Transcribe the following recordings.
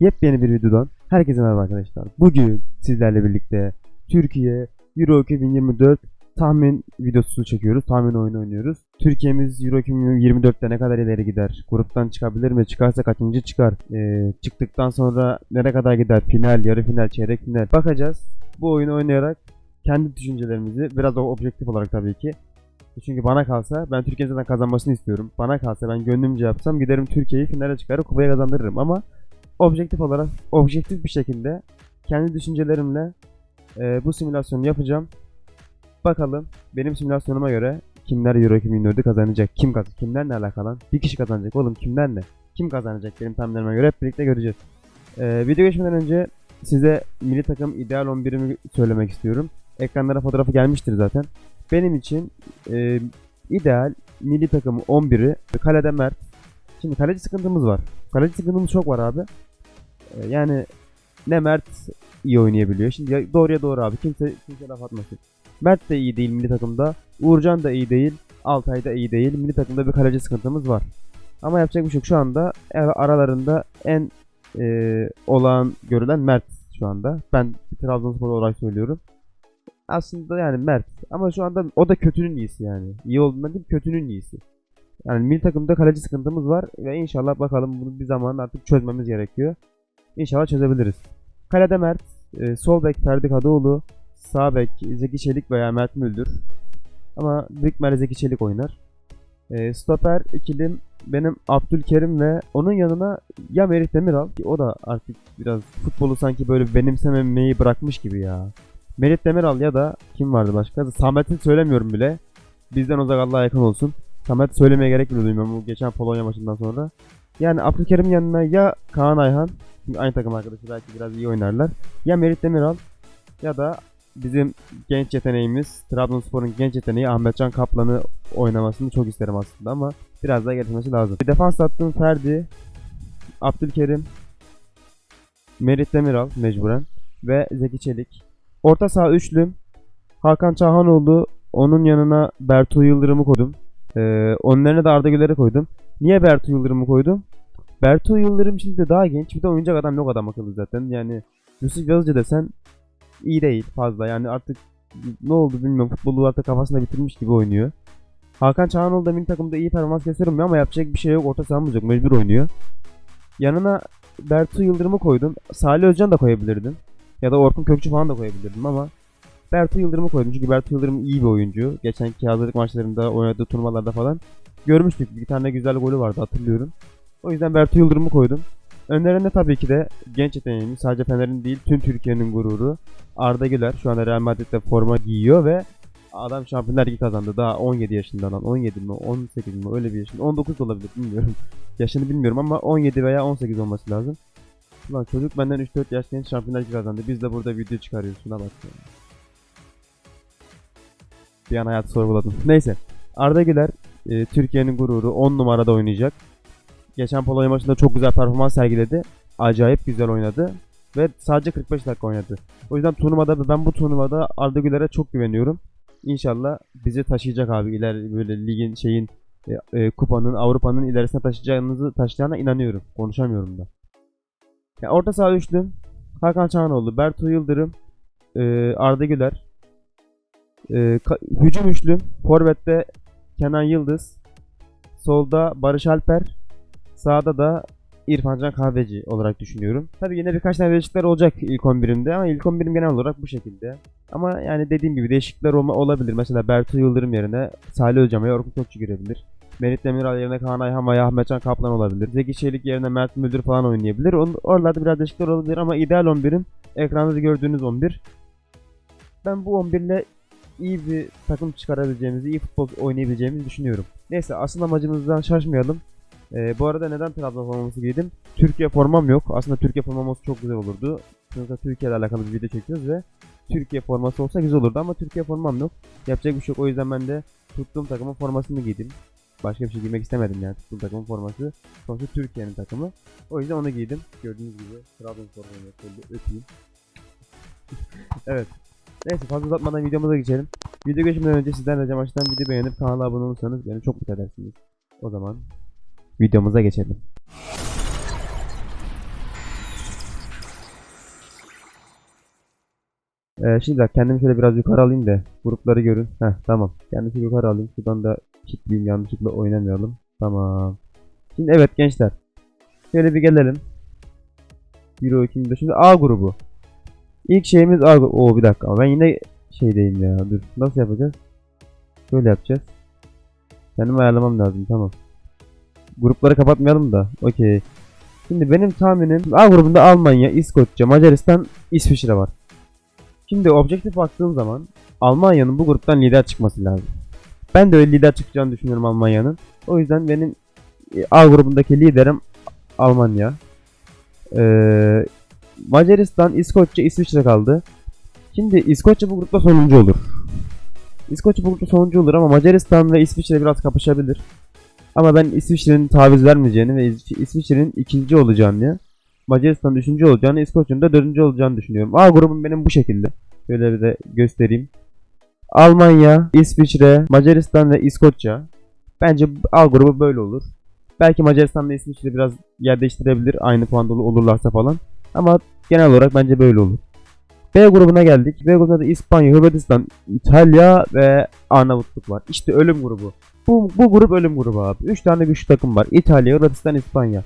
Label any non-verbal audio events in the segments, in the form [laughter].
Yepyeni bir videodan herkese merhaba arkadaşlar. Bugün sizlerle birlikte Türkiye Euro 2024 tahmin videosu çekiyoruz. Tahmin oyunu oynuyoruz. Türkiye'miz Euro 2024'te ne kadar ileri gider? Gruptan çıkabilir mi? Çıkarsa kaçıncı çıkar? Ee, çıktıktan sonra nereye kadar gider? Final, yarı final, çeyrek final. Bakacağız. Bu oyunu oynayarak kendi düşüncelerimizi biraz da objektif olarak tabii ki çünkü bana kalsa ben Türkiye'nin kazanmasını istiyorum. Bana kalsa ben gönlümce yapsam giderim Türkiye'yi finale çıkarıp kupaya kazandırırım ama objektif olarak objektif bir şekilde kendi düşüncelerimle e, bu simülasyonu yapacağım. Bakalım benim simülasyonuma göre kimler Euro 2024'ü kazanacak? Kim kaz kimlerle alakalı? Bir kişi kazanacak oğlum kimlerle? Kim kazanacak benim tahminlerime göre hep birlikte göreceğiz. E, video geçmeden önce size milli takım ideal 11'imi söylemek istiyorum. Ekranlara fotoğrafı gelmiştir zaten. Benim için e, ideal milli takımı 11'i kalede Mert. Şimdi kaleci sıkıntımız var. Kaleci sıkıntımız çok var abi. E, yani ne Mert iyi oynayabiliyor. Şimdi ya- doğruya doğru abi. Kimse kimse laf atmasın. Mert de iyi değil milli takımda. Uğurcan da iyi değil. Altay da iyi değil. Milli takımda bir kaleci sıkıntımız var. Ama yapacak bir şey yok. Şu anda aralarında en e, olağan görülen Mert şu anda. Ben Trabzonspor olarak söylüyorum. Aslında yani Mert. Ama şu anda o da kötünün iyisi yani. İyi olduğundan değil kötünün iyisi. Yani milli takımda kaleci sıkıntımız var ve inşallah bakalım bunu bir zaman artık çözmemiz gerekiyor. İnşallah çözebiliriz. Kalede Mert, e, sol bek Ferdi Kadıoğlu, sağ bek Zeki Çelik veya Mert Müldür. Ama büyük ihtimalle Zeki Çelik oynar. E, stoper ikilim benim Abdülkerim ve onun yanına ya Merih Demiral ki o da artık biraz futbolu sanki böyle benimsememeyi bırakmış gibi ya. Merih Demiral ya da kim vardı başka? Samet'i söylemiyorum bile. Bizden uzak Allah'a yakın olsun. Samet söylemeye gerek bile duymuyorum bu geçen Polonya maçından sonra. Yani Abdülkerim'in yanına ya Kaan Ayhan, aynı takım arkadaşı belki biraz iyi oynarlar. Ya Merih Demiral ya da bizim genç yeteneğimiz, Trabzonspor'un genç yeteneği Ahmetcan Kaplan'ı oynamasını çok isterim aslında ama biraz daha gelişmesi lazım. Bir defans attığım Ferdi, Abdülkerim, Merih Demiral mecburen ve Zeki Çelik. Orta saha üçlüm. Hakan Çahanoğlu, onun yanına Bertu Yıldırım'ı koydum. Ee, yerine de Arda Güler'i koydum. Niye Bertu Yıldırım'ı koydum? Bertu Yıldırım şimdi de daha genç. Bir de oyuncak adam yok adam akıllı zaten. Yani Yusuf Yazıcı desen iyi değil fazla. Yani artık ne oldu bilmiyorum. Futbolu artık kafasında bitirmiş gibi oynuyor. Hakan Çahanoğlu da milli takımda iyi performans göstermiyor ama yapacak bir şey yok. Orta sahamız yok. Mecbur oynuyor. Yanına Bertu Yıldırım'ı koydum. Salih Özcan da koyabilirdim. Ya da Orkun Kökçü falan da koyabilirdim ama Bertu Yıldırım'ı koydum. Çünkü Bertu Yıldırım iyi bir oyuncu. Geçenki hazırlık maçlarında oynadığı turnuvalarda falan görmüştük. Bir tane güzel golü vardı hatırlıyorum. O yüzden Bertu Yıldırım'ı koydum. Önlerinde tabii ki de genç yeteneğimiz sadece Fener'in değil tüm Türkiye'nin gururu Arda Güler şu anda Real Madrid'de forma giyiyor ve adam Şampiyonlar Ligi kazandı. Daha 17 yaşında lan. 17 mi? 18 mi? Öyle bir yaşında. 19 da olabilir bilmiyorum. [laughs] Yaşını bilmiyorum ama 17 veya 18 olması lazım. Ulan çocuk benden 3-4 yaş genç Şampiyonlar Ligi kazandı. Biz de burada video çıkarıyoruz. Şuna bak. Bir an hayatı sorguladım. Neyse. Arda Güler e, Türkiye'nin gururu 10 numarada oynayacak. Geçen Polonya maçında çok güzel performans sergiledi. Acayip güzel oynadı. Ve sadece 45 dakika oynadı. O yüzden turnuvada ben bu turnuvada Arda Güler'e çok güveniyorum. İnşallah bizi taşıyacak abi iler böyle ligin şeyin e, e, kupanın Avrupa'nın ilerisine taşıyacağınızı taşıyacağına inanıyorum. Konuşamıyorum da. Ya orta saha üçlü. Hakan Çağanoğlu, Bertu Yıldırım, e, Arda Güler. E, hücum üçlü. Forvet'te Kenan Yıldız. Solda Barış Alper. Sağda da İrfancan Kahveci olarak düşünüyorum. Tabii yine birkaç tane değişiklikler olacak ilk 11'imde ama ilk 11'im genel olarak bu şekilde. Ama yani dediğim gibi değişiklikler olma, olabilir. Mesela Bertu Yıldırım yerine Salih Özcan veya Orkun Kökçü girebilir. Merit Demiral yerine Kaan Ayhan veya Ahmetcan Kaplan olabilir. Zeki Çelik yerine Mert Müldür falan oynayabilir. On, oralarda biraz değişiklikler olabilir ama ideal 11'im ekranda gördüğünüz 11. Ben bu 11 ile iyi bir takım çıkarabileceğimizi, iyi futbol oynayabileceğimizi düşünüyorum. Neyse asıl amacımızdan şaşmayalım. Ee, bu arada neden Trabzon forması giydim? Türkiye formam yok. Aslında Türkiye formam olsa çok güzel olurdu. Sonuçta Türkiye ile alakalı bir video çekiyoruz ve Türkiye forması olsa güzel olurdu ama Türkiye formam yok. Yapacak bir şey yok. O yüzden ben de tuttuğum takımın formasını giydim. Başka bir şey giymek istemedim yani tuttuğum takımın forması. Sonuçta Türkiye'nin takımı. O yüzden onu giydim. Gördüğünüz gibi Trabzonspor forması öpeyim. [laughs] evet. Neyse fazla uzatmadan videomuza geçelim. Video geçmeden önce sizden ricam aşağıdan video beğenip kanala abone olursanız beni çok mutlu edersiniz. O zaman videomuza geçelim. Ee, şimdi bak kendimi şöyle biraz yukarı alayım da grupları görün. Heh tamam. Kendimi yukarı alayım. Şuradan da kitleyim yanlışlıkla oynamayalım. Tamam. Şimdi evet gençler. Şöyle bir gelelim. Euro 2005. Şimdi A grubu. İlk şeyimiz A grubu. Oo bir dakika ben yine şeydeyim ya. Dur nasıl yapacağız? Şöyle yapacağız. Kendimi ayarlamam lazım tamam. Grupları kapatmayalım da. Okey. Şimdi benim tahminim A grubunda Almanya, İskoçya, Macaristan, İsviçre var. Şimdi objektif baktığım zaman Almanya'nın bu gruptan lider çıkması lazım. Ben de öyle lider çıkacağını düşünüyorum Almanya'nın. O yüzden benim e, A grubundaki liderim Almanya. Ee, Macaristan, İskoçya, İsviçre kaldı. Şimdi İskoçya bu grupta sonuncu olur. İskoçya bu grupta sonuncu olur ama Macaristan ve İsviçre biraz kapışabilir. Ama ben İsviçre'nin taviz vermeyeceğini ve İs- İsviçre'nin ikinci olacağını, Macaristan'ın üçüncü olacağını, İskoçya'nın da dördüncü olacağını düşünüyorum. A grubum benim bu şekilde. Şöyle bir de göstereyim. Almanya, İsviçre, Macaristan ve İskoçya. Bence A grubu böyle olur. Belki Macaristan ve İsviçre biraz yer değiştirebilir aynı puanda ol- olurlarsa falan. Ama genel olarak bence böyle olur. B grubuna geldik. B grubunda da İspanya, Hırvatistan, İtalya ve Arnavutluk var. İşte ölüm grubu. Bu, bu grup ölüm grubu abi. 3 tane güçlü takım var. İtalya, Hırvatistan, İspanya.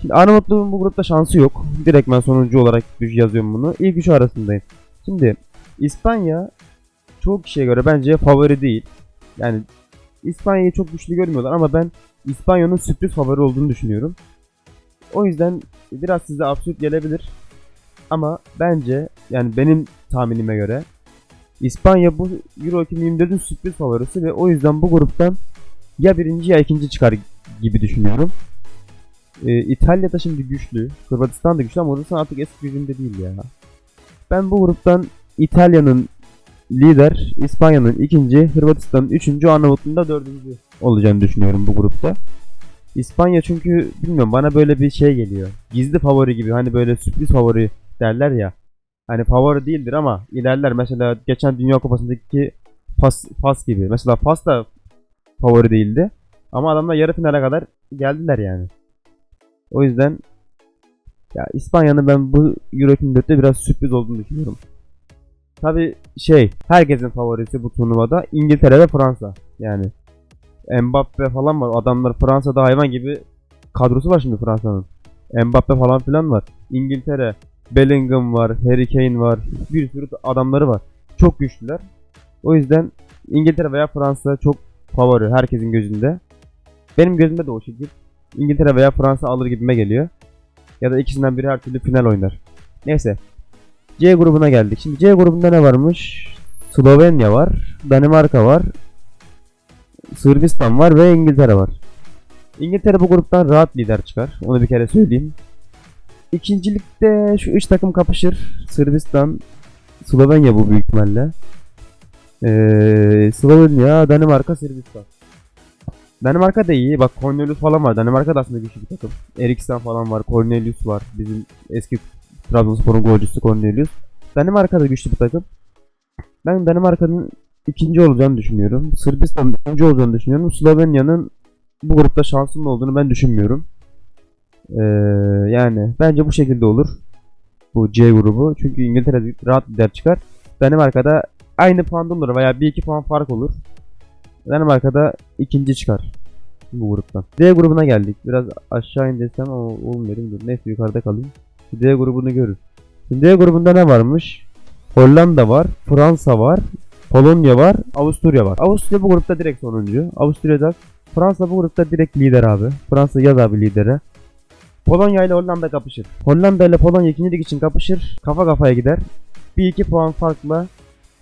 Şimdi Arnavutluk'un bu grupta şansı yok. Direkt ben sonuncu olarak yazıyorum bunu. İlk üçü arasındayım. Şimdi İspanya çoğu kişiye göre bence favori değil. Yani İspanya'yı çok güçlü görmüyorlar ama ben İspanya'nın sürpriz favori olduğunu düşünüyorum. O yüzden biraz size absürt gelebilir. Ama bence yani benim tahminime göre İspanya bu Euro 2024'ün sürpriz favorisi ve o yüzden bu gruptan ya birinci ya ikinci çıkar gibi düşünüyorum. Ee, İtalya da şimdi güçlü. Hırvatistan da güçlü ama Hırvatistan artık eski gücünde değil ya. Ben bu gruptan İtalya'nın lider, İspanya'nın ikinci, Hırvatistan'ın üçüncü, Arnavutluğun da dördüncü olacağını düşünüyorum bu grupta. İspanya çünkü bilmiyorum bana böyle bir şey geliyor. Gizli favori gibi hani böyle sürpriz favori derler ya. Hani favori değildir ama ilerler. Mesela geçen Dünya Kupası'ndaki pas, pas gibi. Mesela pas da favori değildi. Ama adamlar yarı finale kadar geldiler yani. O yüzden ya İspanya'nın ben bu Euro 2024'te biraz sürpriz olduğunu düşünüyorum. Tabi şey herkesin favorisi bu turnuvada İngiltere ve Fransa. Yani Mbappe falan var. Adamlar Fransa'da hayvan gibi kadrosu var şimdi Fransa'nın. Mbappe falan filan var. İngiltere, Bellingham var, Harry Kane var. Bir sürü adamları var. Çok güçlüler. O yüzden İngiltere veya Fransa çok favori herkesin gözünde. Benim gözümde de o şekil. İngiltere veya Fransa alır gibime geliyor. Ya da ikisinden biri her türlü final oynar. Neyse. C grubuna geldik. Şimdi C grubunda ne varmış? Slovenya var, Danimarka var, Sırbistan var ve İngiltere var. İngiltere bu gruptan rahat lider çıkar. Onu bir kere söyleyeyim. İkincilikte şu üç takım kapışır. Sırbistan, Slovenya bu büyük ihtimalle. Ee, Slovenya, Danimarka, Sırbistan. Danimarka da iyi. Bak Cornelius falan var. Danimarka da aslında güçlü bir takım. Eriksen falan var. Cornelius var. Bizim eski Trabzonspor'un golcüsü Cornelius. Danimarka da güçlü bir takım. Ben Danimarka'nın ikinci olacağını düşünüyorum. Sırbistan'ın ikinci olacağını düşünüyorum. Slovenya'nın bu grupta şansının olduğunu ben düşünmüyorum. Ee, yani bence bu şekilde olur. Bu C grubu. Çünkü İngiltere rahat lider çıkar. Danimarka'da aynı puanda olur veya 1-2 puan fark olur. Danimarka'da ikinci çıkar. Bu gruptan. D grubuna geldik. Biraz aşağı in desem ama olmuyor. Dur. Neyse yukarıda kalayım. D grubunu görür. Şimdi D grubunda ne varmış? Hollanda var, Fransa var, Polonya var, Avusturya var. Avusturya bu grupta direkt sonuncu. Avusturya'da Fransa bu grupta direkt lider abi. Fransa yaz abi lidere. Polonya ile Hollanda kapışır. Hollanda ile Polonya ikinci lig için kapışır. Kafa kafaya gider. Bir iki puan farkla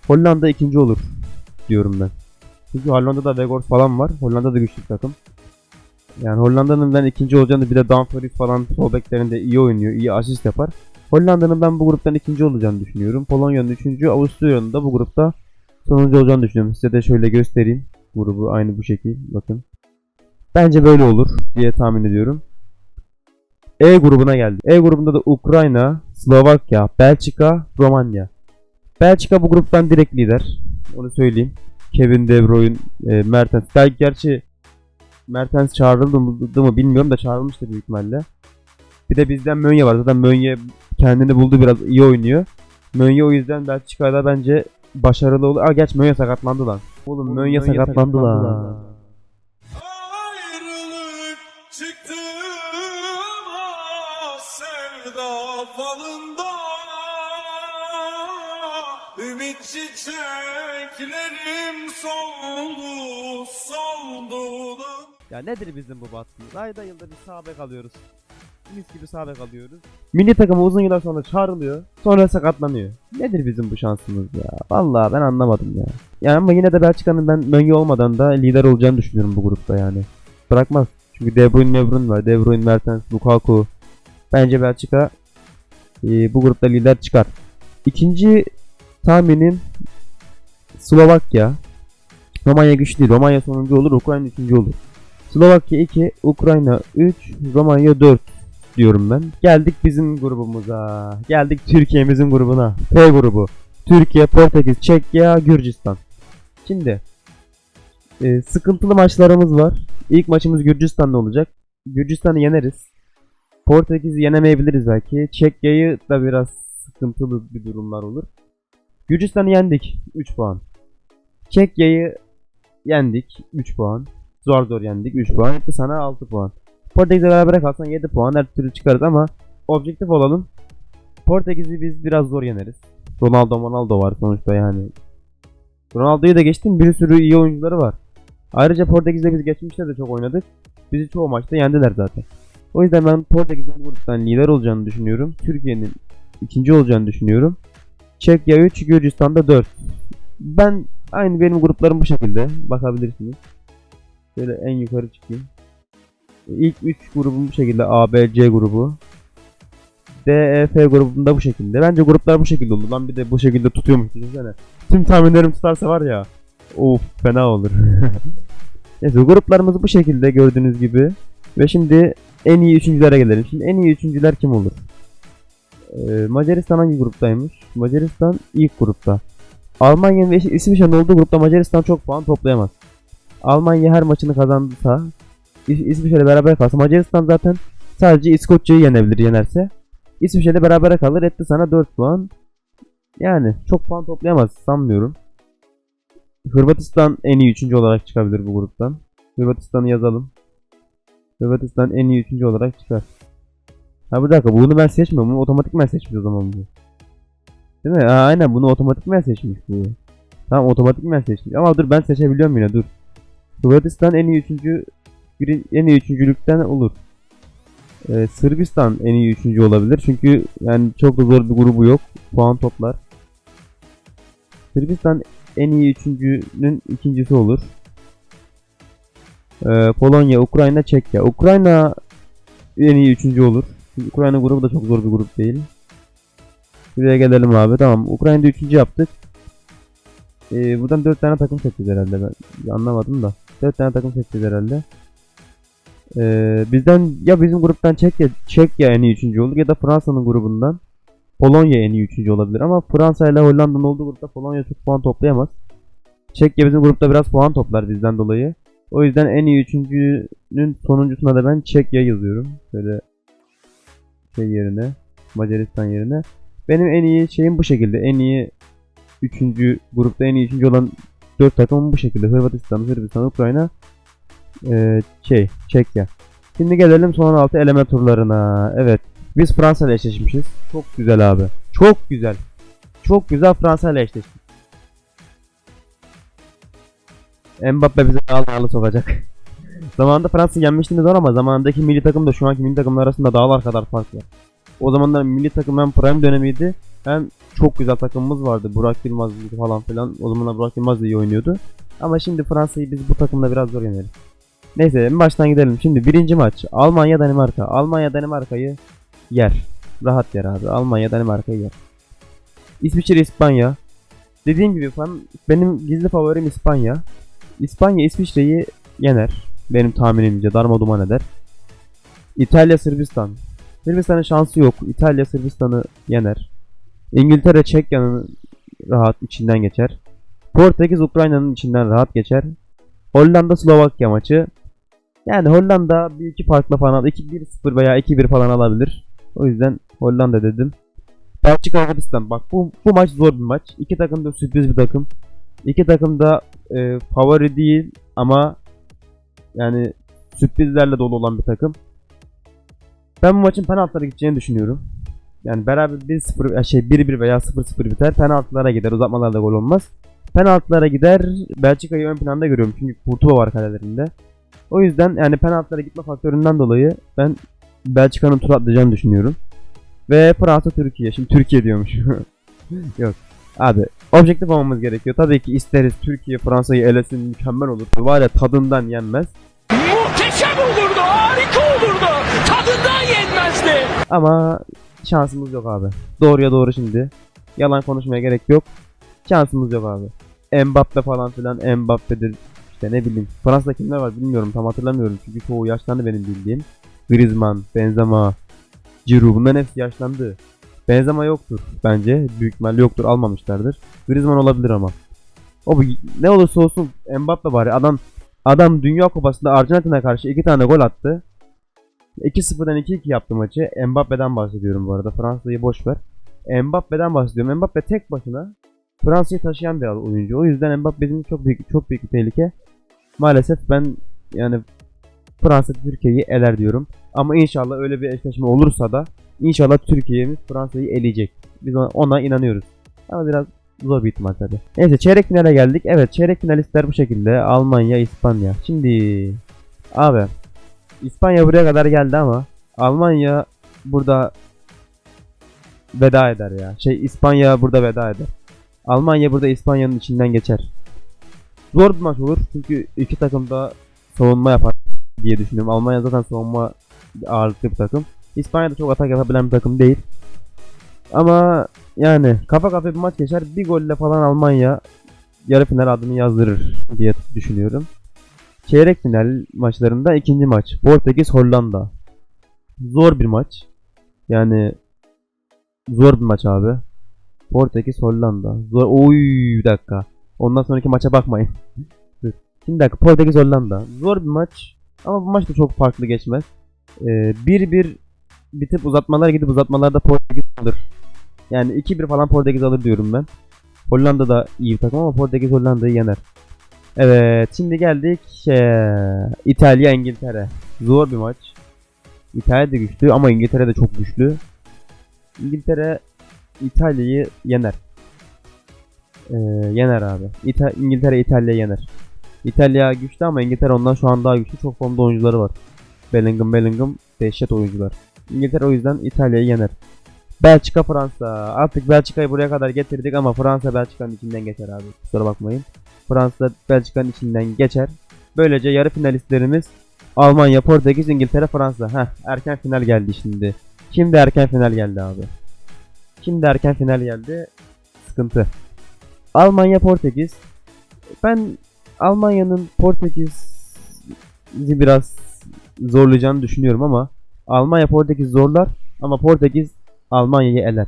Hollanda ikinci olur diyorum ben. Çünkü Hollanda'da Vegors falan var. Hollanda da güçlü bir takım. Yani Hollanda'nın ben ikinci olacağını bir de Dumfries falan sol beklerinde iyi oynuyor, iyi asist yapar. Hollanda'nın ben bu gruptan ikinci olacağını düşünüyorum. Polonya'nın üçüncü, Avusturya'nın da bu grupta sonuncu olacağını düşünüyorum. Size de şöyle göstereyim. Grubu aynı bu şekil. Bakın. Bence böyle olur diye tahmin ediyorum. E grubuna geldi. E grubunda da Ukrayna, Slovakya, Belçika, Romanya. Belçika bu gruptan direkt lider. Onu söyleyeyim. Kevin De Bruyne, e, Mertens. Belki gerçi Mertens çağrıldı mı, mı bilmiyorum da çağrılmıştır büyük ihtimalle. Bir de bizden Mönye var. Zaten Mönye kendini buldu biraz iyi oynuyor. Mönye o yüzden Belçika'da bence başarılı olur. Aa geç Mönye sakatlandı lan. Oğlum Mönye sakatlandı lan. Ayrılık Ümit çiçeklerim soldu soldu Ya nedir bizim bu baskımız? Ayda yılda bir sağ bek alıyoruz. Mis gibi sağ bek alıyoruz. Milli takıma uzun yıllar sonra çağrılıyor. Sonra sakatlanıyor. Nedir bizim bu şansımız ya? Vallahi ben anlamadım ya. Yani ama yine de Belçika'nın ben Mönye olmadan da lider olacağını düşünüyorum bu grupta yani. Bırakmaz. Çünkü De Bruyne, De Bruyne var. De Bruyne, Mertens, Lukaku. Bence Belçika e, bu grupta lider çıkar. İkinci tahminim Slovakya. Romanya güçlü değil. Romanya sonuncu olur. Ukrayna üçüncü olur. Slovakya 2, Ukrayna 3, Romanya 4 diyorum ben. Geldik bizim grubumuza. Geldik Türkiye'mizin grubuna. F grubu. Türkiye, Portekiz, Çekya, Gürcistan. Şimdi e, sıkıntılı maçlarımız var. İlk maçımız Gürcistan'da olacak. Gürcistan'ı yeneriz. Portekiz'i yenemeyebiliriz belki. Çekya'yı da biraz sıkıntılı bir durumlar olur. Gürcistan'ı yendik. 3 puan. Çekya'yı yendik. 3 puan. Zor zor yendik 3 puan. Etti sana 6 puan. Portekiz'le beraber kalsan 7 puan her türlü çıkarız ama objektif olalım. Portekiz'i biz biraz zor yeneriz. Ronaldo Ronaldo var sonuçta yani. Ronaldo'yu da geçtim bir sürü iyi oyuncuları var. Ayrıca Portekiz'le biz geçmişte de çok oynadık. Bizi çoğu maçta yendiler zaten. O yüzden ben Portekiz'in bu gruptan lider olacağını düşünüyorum. Türkiye'nin ikinci olacağını düşünüyorum. Çekya 3, Gürcistan'da 4. Ben aynı benim gruplarım bu şekilde. Bakabilirsiniz. Şöyle en yukarı çıkayım. İlk 3 grubum bu şekilde A, B, C grubu. D, E, F grubunda bu şekilde. Bence gruplar bu şekilde olur. Lan bir de bu şekilde tutuyormuş düşünsene. Tüm tahminlerim tutarsa var ya. Of fena olur. [laughs] Neyse gruplarımız bu şekilde gördüğünüz gibi. Ve şimdi en iyi üçüncülere gelelim. Şimdi en iyi üçüncüler kim olur? Ee, Macaristan hangi gruptaymış? Macaristan ilk grupta. Almanya ve İsviçre'nin olduğu grupta Macaristan çok puan toplayamaz. Almanya her maçını kazanırsa İs- İsviçre beraber kalsa Macaristan zaten sadece İskoçya'yı yenebilir yenerse. İsviçre beraber kalır etti sana 4 puan. Yani çok puan toplayamaz sanmıyorum. Hırvatistan en iyi 3. olarak çıkabilir bu gruptan. Hırvatistan'ı yazalım. Hırvatistan en iyi 3. olarak çıkar. Ha bir dakika bunu ben seçmiyorum. Bunu otomatikman seçmiş o zaman bu. Değil mi? Ha, aynen bunu otomatikman seçmiş bu. Tamam otomatikman seçmiş. Ama dur ben seçebiliyorum yine dur. Hırvatistan en iyi 3. Biri, en iyi üçüncülükten olur. Ee, Sırbistan en iyi üçüncü olabilir. Çünkü yani çok da zor bir grubu yok. Puan toplar. Sırbistan en iyi üçüncünün ikincisi olur. Ee, Polonya, Ukrayna, Çekya. Ukrayna en iyi üçüncü olur. Ukrayna grubu da çok zor bir grup değil. Şuraya gelelim abi. Tamam. Ukrayna'da üçüncü yaptık. Ee, buradan dört tane takım seçeceğiz herhalde. Ben anlamadım da. Dört tane takım seçeceğiz herhalde. Ee, bizden ya bizim gruptan Çekya, Çekya en iyi üçüncü olur ya da Fransa'nın grubundan Polonya en iyi üçüncü olabilir ama Fransa ile Hollanda'nın olduğu grupta Polonya çok puan toplayamaz. Çekya bizim grupta biraz puan toplar bizden dolayı. O yüzden en iyi üçüncünün sonuncusuna da ben Çekya yazıyorum. Şöyle şey yerine Macaristan yerine. Benim en iyi şeyim bu şekilde. En iyi üçüncü grupta en iyi üçüncü olan dört takımım bu şekilde. Hırvatistan, Sırbistan, Ukrayna, ee, şey Çekya. Şimdi gelelim son 16 eleme turlarına. Evet. Biz Fransa ile eşleşmişiz. Çok güzel abi. Çok güzel. Çok güzel Fransa ile eşleştik. Mbappe bize ağlı sokacak. Zamanında Fransa yenmiştiniz var ama zamandaki milli takım da şu anki milli takımlar arasında dağlar kadar fark var. O zamanlar milli takım hem prime dönemiydi hem çok güzel takımımız vardı. Burak Yılmaz falan filan. O zamanlar Burak Yılmaz iyi oynuyordu. Ama şimdi Fransa'yı biz bu takımda biraz zor yeneriz. Neyse en baştan gidelim. Şimdi birinci maç. Almanya Danimarka. Almanya Danimarka'yı yer. Rahat yer abi. Almanya Danimarka'yı yer. İsviçre İspanya. Dediğim gibi fan, benim gizli favorim İspanya. İspanya İsviçre'yi yener. Benim tahminimce darma duman eder. İtalya Sırbistan. Sırbistan'ın şansı yok. İtalya Sırbistan'ı yener. İngiltere Çekya'nın rahat içinden geçer. Portekiz Ukrayna'nın içinden rahat geçer. Hollanda Slovakya maçı. Yani Hollanda bir iki farkla falan 2-1-0 veya 2-1 falan alabilir. O yüzden Hollanda dedim. Belçika Hırvatistan. Bak bu bu maç zor bir maç. İki takım da sürpriz bir takım. İki takım da e, favori değil ama yani sürprizlerle dolu olan bir takım. Ben bu maçın penaltılara gideceğini düşünüyorum. Yani beraber 1-0 ya şey 1-1 veya 0-0 biter. Penaltılara gider. Uzatmalarda gol olmaz. Penaltılara gider. Belçika'yı ön planda görüyorum. Çünkü Kurtuva var kalelerinde. O yüzden yani penaltılara gitme faktöründen dolayı ben Belçika'nın tur atlayacağını düşünüyorum. Ve Fransa Türkiye. Şimdi Türkiye diyormuş. [laughs] Yok. Abi objektif olmamız gerekiyor. Tabii ki isteriz Türkiye Fransa'yı elesin mükemmel olur. Var ya tadından yenmez. Muhteşem olurdu, harika olurdu. Tadından yenmezdi. Ama şansımız yok abi. Doğruya doğru şimdi. Yalan konuşmaya gerek yok. Şansımız yok abi. Mbappe falan filan Mbappe'dir. İşte ne bileyim. Fransa'da kimler var bilmiyorum tam hatırlamıyorum. Çünkü çoğu yaşlandı benim bildiğim. Griezmann, Benzema, Giroud bunların hepsi yaşlandı. Benzema yoktur bence. Büyük ihtimalle yoktur almamışlardır. Griezmann olabilir ama. O bu- ne olursa olsun Mbappe bari adam adam Dünya Kupası'nda Arjantin'e karşı iki tane gol attı. 2-0'dan 2-2 yaptı maçı. Mbappe'den bahsediyorum bu arada. Fransa'yı boş ver. Mbappe'den bahsediyorum. Mbappe tek başına Fransa'yı taşıyan bir oyuncu. O yüzden Mbappe bizim çok büyük çok büyük bir tehlike. Maalesef ben yani Fransa Türkiye'yi eler diyorum. Ama inşallah öyle bir eşleşme olursa da inşallah Türkiye'miz Fransa'yı eleyecek. Biz ona, ona inanıyoruz. Ama biraz zor bir ihtimal tabi. Neyse çeyrek finale geldik. Evet çeyrek finalistler bu şekilde. Almanya, İspanya. Şimdi abi İspanya buraya kadar geldi ama Almanya burada veda eder ya. Şey İspanya burada veda eder. Almanya burada İspanya'nın içinden geçer. Zor bir maç olur çünkü iki takım da savunma yapar diye düşünüyorum. Almanya zaten savunma ağırlıklı bir takım. İspanya da çok atak yapabilen bir takım değil. Ama yani kafa kafa bir maç geçer. Bir golle falan Almanya yarı final adını yazdırır diye düşünüyorum. Çeyrek final maçlarında ikinci maç. Portekiz Hollanda. Zor bir maç. Yani zor bir maç abi. Portekiz Hollanda. Zor. Oy bir dakika. Ondan sonraki maça bakmayın. [laughs] Şimdi dakika Portekiz Hollanda. Zor bir maç. Ama bu maç da çok farklı geçmez. 1-1 bitip uzatmalar gidip uzatmalarda Portekiz alır. Yani 2-1 falan Portekiz alır diyorum ben. Hollanda da iyi bir takım ama Portekiz Hollanda'yı yener. Evet şimdi geldik şey, İtalya İngiltere. Zor bir maç. İtalya da güçlü ama İngiltere de çok güçlü. İngiltere İtalya'yı yener. Ee, yener abi. İta İngiltere İtalya yener. İtalya güçlü ama İngiltere ondan şu an daha güçlü. Çok formda oyuncuları var. Bellingham Bellingham dehşet oyuncular. İngiltere o yüzden İtalya'yı yener. Belçika Fransa. Artık Belçika'yı buraya kadar getirdik ama Fransa Belçika'nın içinden geçer abi. Kusura bakmayın. Fransa Belçika'nın içinden geçer. Böylece yarı finalistlerimiz Almanya, Portekiz, İngiltere, Fransa. Heh, erken final geldi şimdi. Şimdi erken final geldi abi. Şimdi erken final geldi. Sıkıntı. Almanya, Portekiz. Ben Almanya'nın Portekiz'i biraz zorlayacağını düşünüyorum ama Almanya Portekiz zorlar ama Portekiz Almanya'yı eler.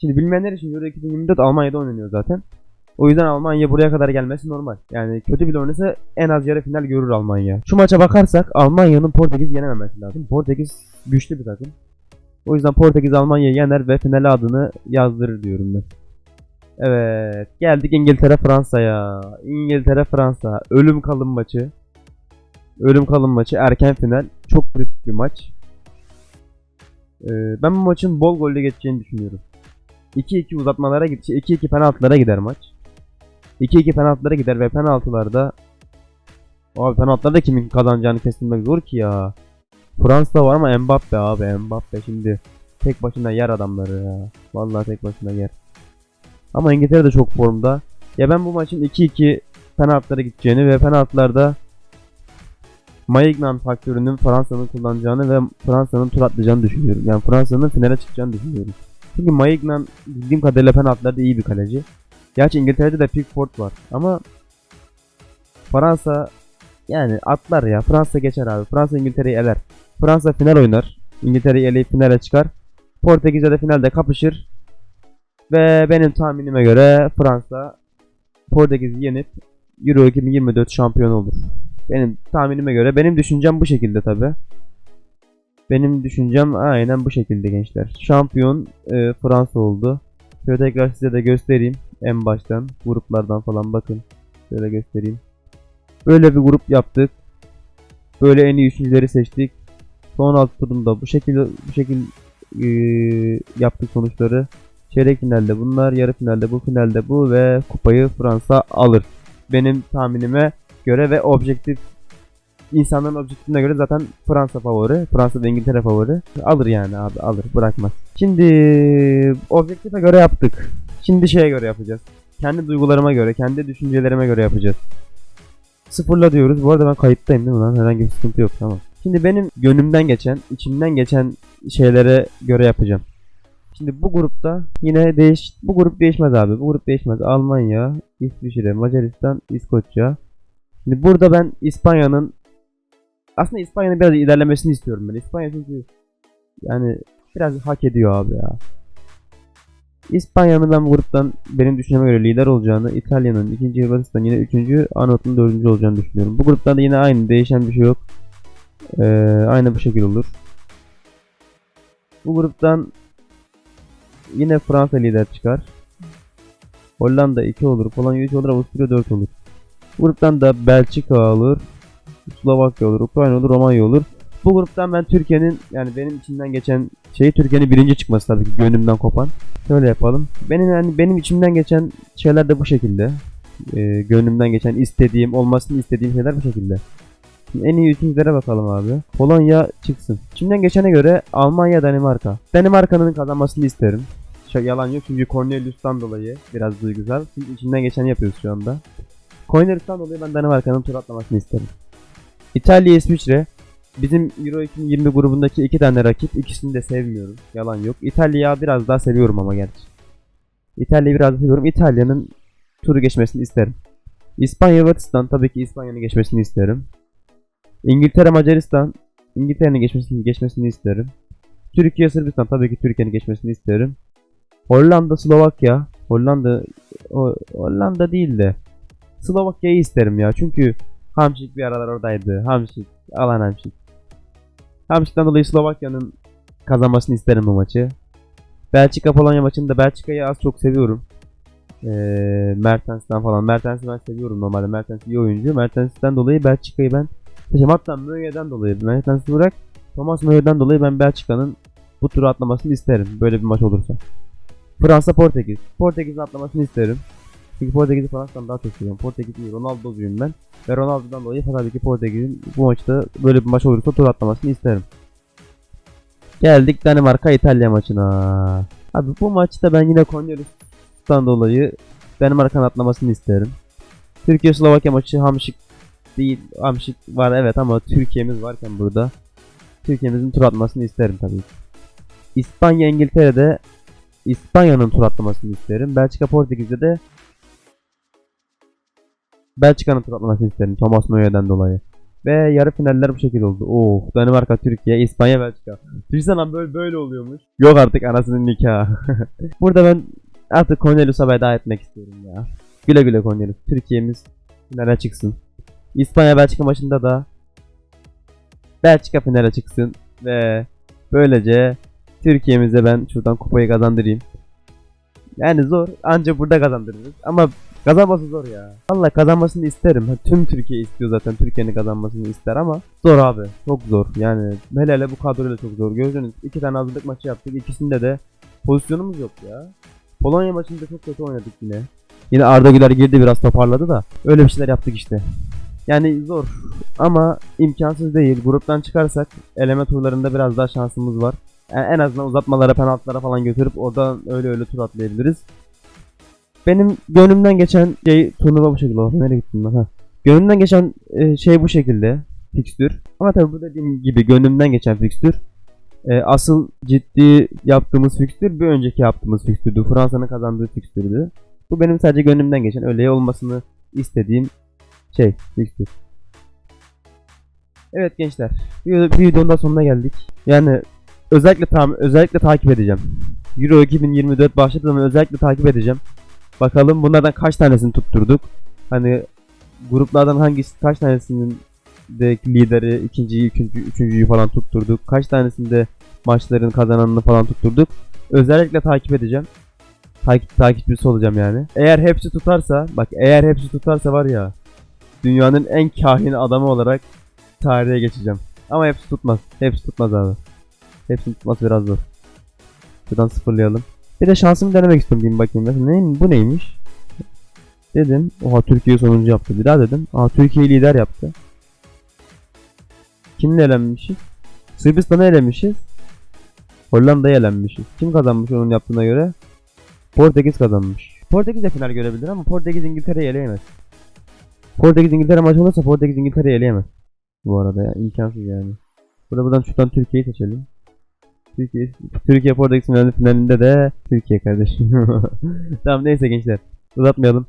Şimdi bilmeyenler için Euro 2024 Almanya'da oynanıyor zaten. O yüzden Almanya buraya kadar gelmesi normal. Yani kötü bile oynasa en az yarı final görür Almanya. Şu maça bakarsak Almanya'nın Portekiz yenememesi lazım. Portekiz güçlü bir takım. O yüzden Portekiz Almanya'yı yener ve finale adını yazdırır diyorum ben. Evet geldik İngiltere Fransa'ya. İngiltere Fransa ölüm kalım maçı. Ölüm kalım maçı erken final. Çok kritik bir maç. Ee, ben bu maçın bol golle geçeceğini düşünüyorum. 2-2 uzatmalara gidecek. 2-2 penaltılara gider maç. 2-2 penaltılara gider ve penaltılarda Abi penaltılarda kimin kazanacağını kestirmek zor ki ya. Fransa var ama Mbappe abi Mbappe şimdi tek başına yer adamları ya. Vallahi tek başına yer. Ama İngiltere de çok formda. Ya ben bu maçın 2-2 penaltılara gideceğini ve penaltılarda Maignan faktörünün Fransa'nın kullanacağını ve Fransa'nın tur atlayacağını düşünüyorum. Yani Fransa'nın finale çıkacağını düşünüyorum. Çünkü Maignan bildiğim kadarıyla penaltılarda iyi bir kaleci. Gerçi İngiltere'de de Pickford var ama Fransa yani atlar ya. Fransa geçer abi. Fransa İngiltere'yi eler. Fransa final oynar. İngiltere'yi eleyip finale çıkar. Portekiz'e de finalde kapışır. Ve benim tahminime göre Fransa Portekiz'i yenip Euro 2024 şampiyonu olur. Benim tahminime göre benim düşüncem bu şekilde tabi. Benim düşüncem aynen bu şekilde gençler. Şampiyon e, Fransa oldu. Şöyle tekrar size de göstereyim en baştan. Gruplardan falan bakın. Şöyle göstereyim. Böyle bir grup yaptık. Böyle en iyi üçüncüleri seçtik. Son alt turunda bu şekilde bu şekil e, yaptık sonuçları. Çeyrek finalde bunlar, yarı finalde bu, finalde bu ve kupayı Fransa alır. Benim tahminime göre ve objektif insanların objektifine göre zaten Fransa favori. Fransa ve İngiltere favori. Alır yani abi alır bırakmaz. Şimdi objektife göre yaptık. Şimdi şeye göre yapacağız. Kendi duygularıma göre, kendi düşüncelerime göre yapacağız. Sıfırla diyoruz. Bu arada ben kayıttayım değil mi lan? Herhangi bir sıkıntı yok tamam. Şimdi benim gönlümden geçen, içimden geçen şeylere göre yapacağım. Şimdi bu grupta yine değiş bu grup değişmez abi. Bu grup değişmez. Almanya, İsviçre, Macaristan, İskoçya. Şimdi burada ben İspanya'nın aslında İspanya'nın biraz ilerlemesini istiyorum ben. İspanya çünkü yani biraz hak ediyor abi ya. İspanya'nın ben bu gruptan benim düşünceme göre lider olacağını, İtalya'nın ikinci, Hırvatistan yine üçüncü, Arnavutlu'nun dördüncü olacağını düşünüyorum. Bu gruptan da yine aynı, değişen bir şey yok. Ee, aynı bu şekilde olur. Bu gruptan yine Fransa lider çıkar. Hollanda 2 olur, Polonya 3 olur, Avusturya 4 olur. Gruptan da Belçika olur, Slovakya olur, Ukrayna olur, Romanya olur. Bu gruptan ben Türkiye'nin yani benim içimden geçen şey Türkiye'nin birinci çıkması tabii ki gönlümden kopan. Şöyle yapalım. Benim yani benim içimden geçen şeyler de bu şekilde. Ee, gönlümden geçen istediğim, olmasını istediğim şeyler bu şekilde. Şimdi en iyi üçüncülere bakalım abi. Polonya çıksın. İçimden geçene göre Almanya, Danimarka. Danimarka'nın kazanmasını isterim. Şey, yalan yok çünkü Cornelius'tan dolayı biraz duygusal. Çünkü içinden geçeni yapıyoruz şu anda. Cornelius'tan dolayı ben Danimarka'nın tur atlamasını isterim. İtalya, İsviçre. Bizim Euro 2020 grubundaki iki tane rakip. ikisini de sevmiyorum. Yalan yok. İtalya'yı biraz daha seviyorum ama gerçi. İtalya'yı biraz daha seviyorum. İtalya'nın turu geçmesini isterim. İspanya, Hırvatistan. Tabii ki İspanya'nın geçmesini isterim. İngiltere, Macaristan. İngiltere'nin geçmesini, geçmesini isterim. Türkiye, Sırbistan. Tabii ki Türkiye'nin geçmesini isterim. Hollanda, Slovakya. Hollanda o, Hollanda değil de Slovakya'yı isterim ya. Çünkü Hamşik bir aralar oradaydı. Hamşik. Alan Hamşik. Hamşik'ten dolayı Slovakya'nın kazanmasını isterim bu maçı. Belçika Polonya maçında Belçika'yı az çok seviyorum. Ee, Mertens'ten falan. Mertens'i ben seviyorum normalde. Mertens iyi oyuncu. Mertens'ten dolayı Belçika'yı ben seçeceğim. Hatta Möyer'den dolayı. Mertens'i bırak. Thomas Möyer'den dolayı ben Belçika'nın bu turu atlamasını isterim. Böyle bir maç olursa. Fransa Portekiz. Portekiz'in atlamasını isterim. Çünkü Portekiz'i Fransa'dan daha çok seviyorum. Portekiz'i Ronaldo'cuyum ben. Ve Ronaldo'dan dolayı tabii ki Portekiz'in bu maçta böyle bir maç olursa tur atlamasını isterim. Geldik Danimarka İtalya maçına. Abi bu maçta ben yine Cornelius'tan dolayı Danimarka'nın atlamasını isterim. Türkiye Slovakya maçı Hamşik değil. Hamşik var evet ama Türkiye'miz varken burada Türkiye'mizin tur atmasını isterim tabii ki. İspanya İngiltere'de İspanya'nın tur atlamasını isterim. Belçika Portekiz'de de Belçika'nın tur atlamasını isterim Thomas Möyer'den dolayı. Ve yarı finaller bu şekilde oldu. Oh Danimarka, Türkiye, İspanya, Belçika. Düşünsene böyle böyle oluyormuş. Yok artık anasının nikahı. [laughs] Burada ben artık Cornelius'a veda etmek istiyorum ya. Güle güle Cornelius. Türkiye'miz finale çıksın. İspanya Belçika maçında da Belçika finale çıksın ve böylece Türkiye'mize ben şuradan kupayı kazandırayım. Yani zor anca burada kazandırırız ama kazanması zor ya. Valla kazanmasını isterim. Tüm Türkiye istiyor zaten Türkiye'nin kazanmasını ister ama zor abi. Çok zor. Yani hele hele bu kadroyla çok zor. Gördünüz iki tane hazırlık maçı yaptık. İkisinde de pozisyonumuz yok ya. Polonya maçında çok kötü oynadık yine. Yine Arda Güler girdi biraz toparladı da öyle bir şeyler yaptık işte. Yani zor ama imkansız değil. Gruptan çıkarsak eleme turlarında biraz daha şansımız var. Yani en azından uzatmalara, penaltılara falan götürüp oradan öyle öyle tur atlayabiliriz. Benim gönlümden geçen şey turnuva bu şekilde oldu. Nereye gittim ben? Ha. Gönlümden geçen e, şey bu şekilde. Fikstür. Ama tabii bu dediğim gibi gönlümden geçen fikstür. E, asıl ciddi yaptığımız fikstür bir önceki yaptığımız fikstürdü. Fransa'nın kazandığı fikstürdü. Bu benim sadece gönlümden geçen öyle olmasını istediğim şey fikstür. Evet gençler. Bir, bir videonun da sonuna geldik. Yani özellikle tam özellikle takip edeceğim. Euro 2024 başladığı zaman özellikle takip edeceğim. Bakalım bunlardan kaç tanesini tutturduk. Hani gruplardan hangisi kaç tanesinin de lideri, ikinciyi, üçüncü, üçüncüyü falan tutturduk. Kaç tanesinde maçların kazananını falan tutturduk. Özellikle takip edeceğim. Takip, takipçisi olacağım yani. Eğer hepsi tutarsa, bak eğer hepsi tutarsa var ya dünyanın en kahin adamı olarak tarihe geçeceğim. Ama hepsi tutmaz. Hepsi tutmaz abi. Hepsini tutması biraz zor. Şuradan sıfırlayalım. Bir de şansımı denemek istiyorum diyeyim bakayım. Mesela ne, bu neymiş? Dedim. Oha Türkiye sonuncu yaptı. Bir daha dedim. Aa Türkiye lider yaptı. Kimle elenmişiz? Sırbistan'ı elemişiz. Hollanda'yı elenmişiz. Kim kazanmış onun yaptığına göre? Portekiz kazanmış. Portekiz de final görebilir ama Portekiz İngiltere'yi eleyemez. Portekiz İngiltere maçı olursa Portekiz İngiltere'yi eleyemez. Bu arada ya imkansız yani. Burada buradan şuradan Türkiye'yi seçelim. Türkiye, Türkiye Portekiz finali- finalinde de Türkiye kardeşim. [laughs] tamam neyse gençler. Uzatmayalım.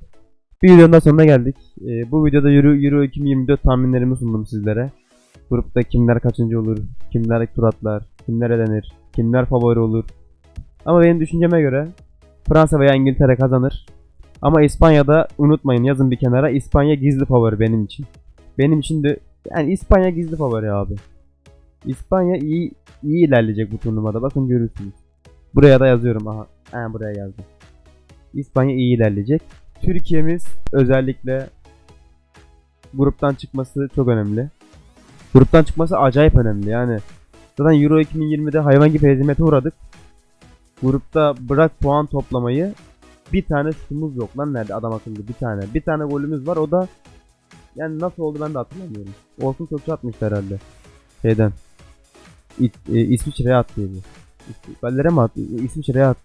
Bir videonun daha sonuna geldik. Ee, bu videoda Euro, Euro 2024 tahminlerimi sundum sizlere. Grupta kimler kaçıncı olur, kimler tur atlar, kimler elenir, kimler favori olur. Ama benim düşünceme göre Fransa veya İngiltere kazanır. Ama İspanya'da unutmayın yazın bir kenara İspanya gizli favori benim için. Benim için de yani İspanya gizli favori abi. İspanya iyi iyi ilerleyecek bu turnuvada. Bakın görürsünüz. Buraya da yazıyorum aha. Ha buraya yazdım. İspanya iyi ilerleyecek. Türkiye'miz özellikle gruptan çıkması çok önemli. Gruptan çıkması acayip önemli. Yani zaten Euro 2020'de hayvan gibi hezimete uğradık. Grupta bırak puan toplamayı bir tane şutumuz yok lan nerede adam akıllı bir tane. Bir tane golümüz var o da yani nasıl oldu ben de hatırlamıyorum. Olsun çok atmıştı herhalde. Şeyden. İ, e, İsviçre'ye attıydı. İs- Gallere mi attı? İsviçre'ye attı.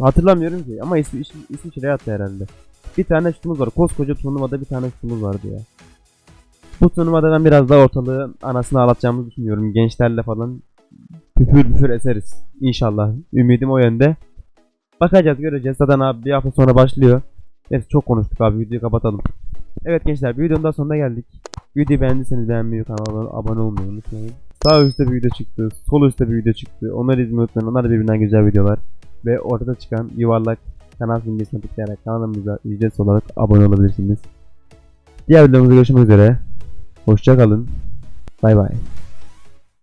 Hatırlamıyorum ki ama İsvi, İsviçre'ye attı herhalde. Bir tane şutumuz var. Koskoca turnuvada bir tane şutumuz vardı ya. Bu turnuvada ben biraz daha ortalığı anasını ağlatacağımızı düşünüyorum. Gençlerle falan püfür püfür eseriz. İnşallah. Ümidim o yönde. Bakacağız göreceğiz. Zaten abi bir hafta sonra başlıyor. Neyse çok konuştuk abi videoyu kapatalım. Evet gençler bir videonun daha sonuna geldik. Videoyu beğendiyseniz beğenmeyi, kanala abone olmayı unutmayın. Sağ üstte bir video çıktı, sol üstte bir video çıktı. Onları izlemeyi unutmayın. Onlar da birbirinden güzel videolar. Ve ortada çıkan yuvarlak kanal simgesine tıklayarak kanalımıza ücretsiz olarak abone olabilirsiniz. Diğer videomuzda görüşmek üzere. Hoşçakalın. Bay bay.